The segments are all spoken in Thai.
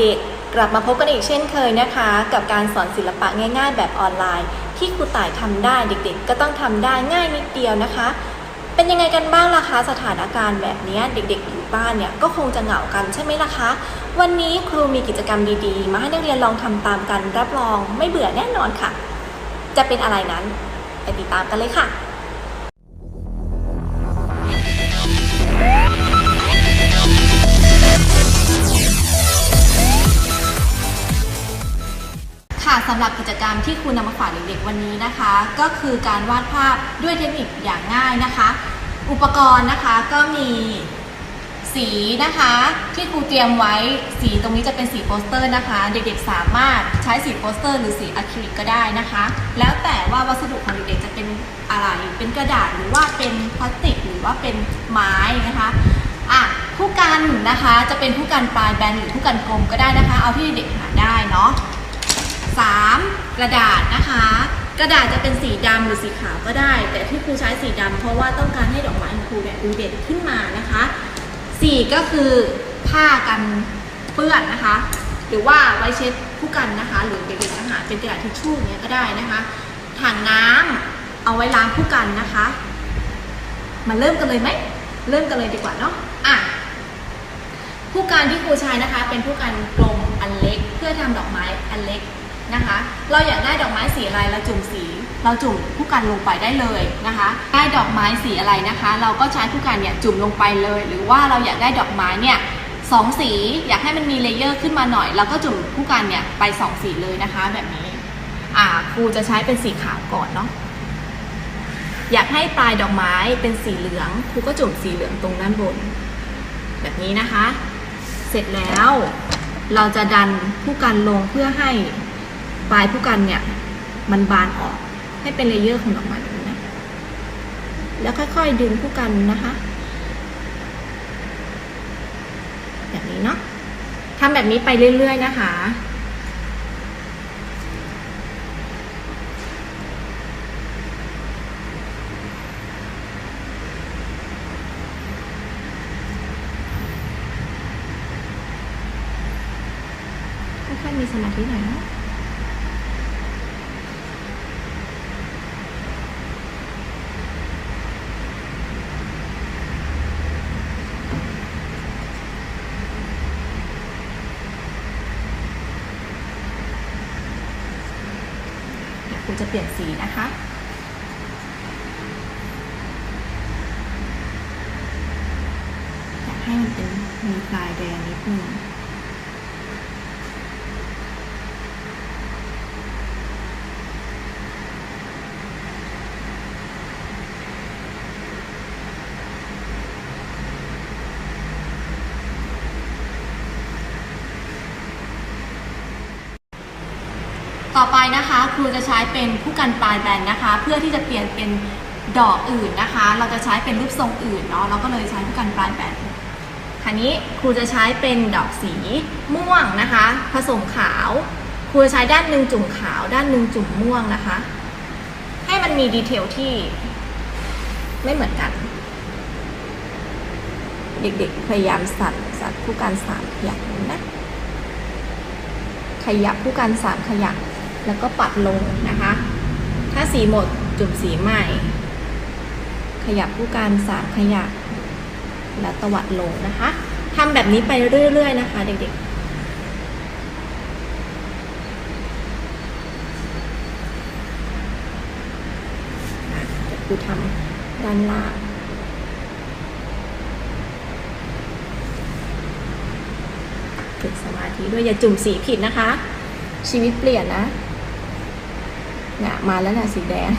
เด็กๆ กลับมาพบกันอีกเช่นเคยนะคะ กับการสอนศิลปะง่ายๆ แบบออนไลน์ ที่ครูต่ายทำได้เด็กๆ ก็ต้องทำได้ง่ายนิดเดียวนะคะ เป็นยังไงกันบ้างล่ะคะสถานการณ์แบบนี้เด็กๆอยู่บ้านเนี่ยก็คงจะเหงากันใช่ไหมล่ะคะ วันนี้ครูมีกิจกรรมดีๆ มาให้นักเรียนลองทำตามกันรับรองไม่เบื่อแน่นอนค่ะ จะเป็นอะไรนั้นไปติดตามกันเลยค่ะ ค่ะสำหรับกิจกรรมที่ครูนำมาฝากเด็กๆวันนี้นะคะ ก็คือการวาดภาพด้วยเทคนิคอย่างง่ายนะคะ อุปกรณ์นะคะก็มีสีนะคะที่ครูเตรียมไว้สีตรงนี้จะเป็นสีโปสเตอร์นะคะ เด็กๆสามารถใช้สีโปสเตอร์หรือสีอะคริลิกก็ได้นะคะ แล้วแต่ว่าวัสดุของเด็กๆจะเป็นอะไรเป็นกระดาษหรือว่าเป็นพลาสติกหรือว่าเป็นไม้นะคะอะผู้กันนะคะจะเป็นผู้กันปลายแบนหรือผู้กันกลมก็ได้นะคะ เอาที่เด็กหาได้เนาะ 3. กระดาษนะคะ กระดาษจะเป็นสีดำหรือสีขาวก็ได้ แต่ที่ครูใช้สีดำเพราะว่าต้องการให้ดอกไม้ของครูเนี่ยดูเด่นขึ้นมานะคะ 4 ก็คือผ้ากันเปื้อนนะคะ หรือว่าไว้เช็ดผู้กันนะคะ หรือเด็กๆจะหาเป็นกระดาษทิชชู่เงี้ยก็ได้นะคะถังน้ำเอาไว้ล้างผู้กันนะคะ มาเริ่มกันเลยไหมเริ่มกันเลยดีกว่าเนาะอะผู้การที่ครูใช้นะคะ เป็นผู้การกลมอันเล็ก เพื่อทำดอกไม้อันเล็ก นะคะ เราอยากได้ดอกไม้สีอะไรเราจุ่มสี เราจุ่มผู้กันลงไปได้เลยนะคะ ได้ดอกไม้สีอะไรนะคะ เราก็ใช้ผู้กันเนี่ยจุ่มลงไปเลย หรือว่าเราอยากได้ดอกไม้เนี่ยสองสีอยากให้มันมีเลเยอร์ขึ้นมาหน่อยเราก็จุ่มผู้กันเนี่ยไปสองสีเลยนะคะ แบบนี้อ่าครูจะใช้เป็นสีขาวก่อนเนาะอยากให้ปลายดอกไม้เป็นสีเหลืองครูก็จุ่มสีเหลืองตรงด้านบน แบบนี้นะคะ เสร็จแล้วเราจะดันผู้กันลงเพื่อให้ ปลายผู้กันเนี่ย มันบานออกให้เป็นเลเยอร์ของดอกไม้แบบนี้นะแล้วค่อยๆดึงผู้กันนะคะแบบนี้เนาะทำแบบนี้ไปเรื่อย ๆ นะคะค่อยๆมีสมาธิหน่อยเนาะ เดี๋ยวครู จะเปลี่ยนสีนะคะ อยากให้มันเป็นมีปลายแดงนิดนึง ต่อไปนะคะครูจะใช้เป็นผู้กันปลายแบนนะคะ เพื่อที่จะเปลี่ยนเป็นดอกอื่นนะคะ เราจะใช้เป็นรูปทรงอื่นเนาะเราก็เลยใช้ผู้กันปลายแบนคราวนี้ครูจะใช้เป็นดอกสีม่วงนะคะ ผสมขาวครูจะใช้ด้านหนึ่งจุ่มขาว ด้านหนึ่งจุ่มม่วงนะคะ ให้มันมีดีเทลที่ไม่เหมือนกัน เด็กๆพยายามสั่นสั่นผู้การสามขยับนะขยับผู้การสามขยับ แล้วก็ปัดลงนะคะ ถ้าสีหมดจุ่มสีใหม่ ขยับผู้การสามขยับ แล้วตวัดลงนะคะทำแบบนี้ไปเรื่อย ๆ นะคะ เด็กๆูทำด้านล่างฝึกสมาธิด้วยอย่าจุ่มสีผิดนะคะ ชีวิตเปลี่ยนนะ เนี่ยมาแล้วนะสีแดง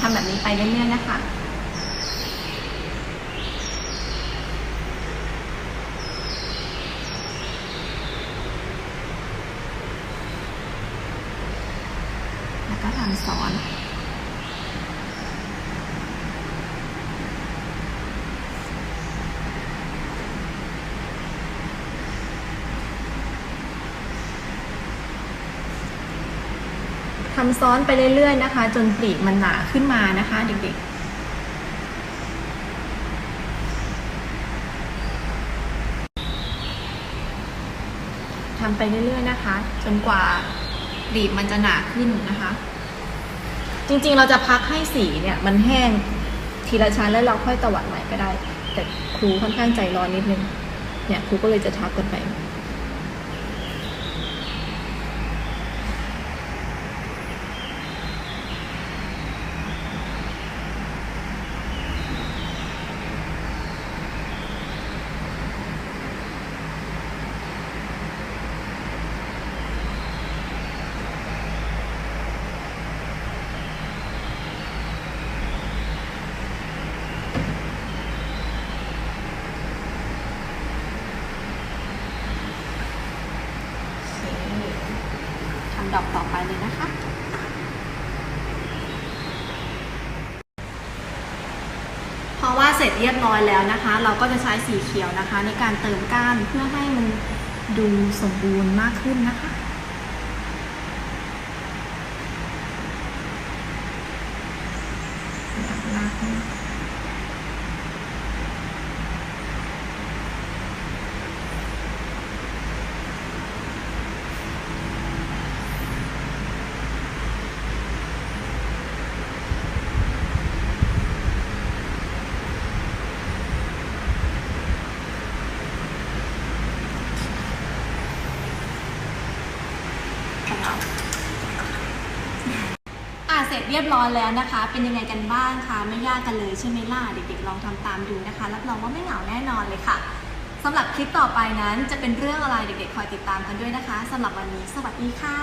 ทำแบบนี้ไปเรื่อยๆนะคะ ทำซ้อนไปเรื่อยๆนะคะ จนปลีกมันหนาขึ้นมานะคะ เด็กๆทำไปเรื่อยๆนะคะ จนกว่าปลีกมันจะหนาขึ้นนะคะ จริงๆเราจะพักให้สีเนี่ยมันแห้งทีละชั้นแล้วเราค่อยตวัดใหม่ก็ได้ แต่ครูค่อนข้างใจร้อนนิดนึงเนี่ยครูก็เลยจะทับกันไปำดอกต่อไปเลยนะคะเพราะว่าเสร็จเรียบร้อยแล้วนะคะ เราก็จะใช้สีเขียวนะคะ ในการเติมก้านเพื่อให้มันดูสมบูรณ์มากขึ้นนะคะลาก ๆนะอ่าเสร็จเรียบร้อยแล้วนะคะ เป็นยังไงกันบ้างคะไม่ยากกันเลยใช่ไหมล่ะเด็กๆลองทำตามดูนะคะรับรองว่าไม่เหงาแน่นอนเลยค่ะสำหรับคลิปต่อไปนั้นจะเป็นเรื่องอะไรเด็กๆคอยติดตามกันด้วยนะคะสำหรับวันนี้ สวัสดีค่ะ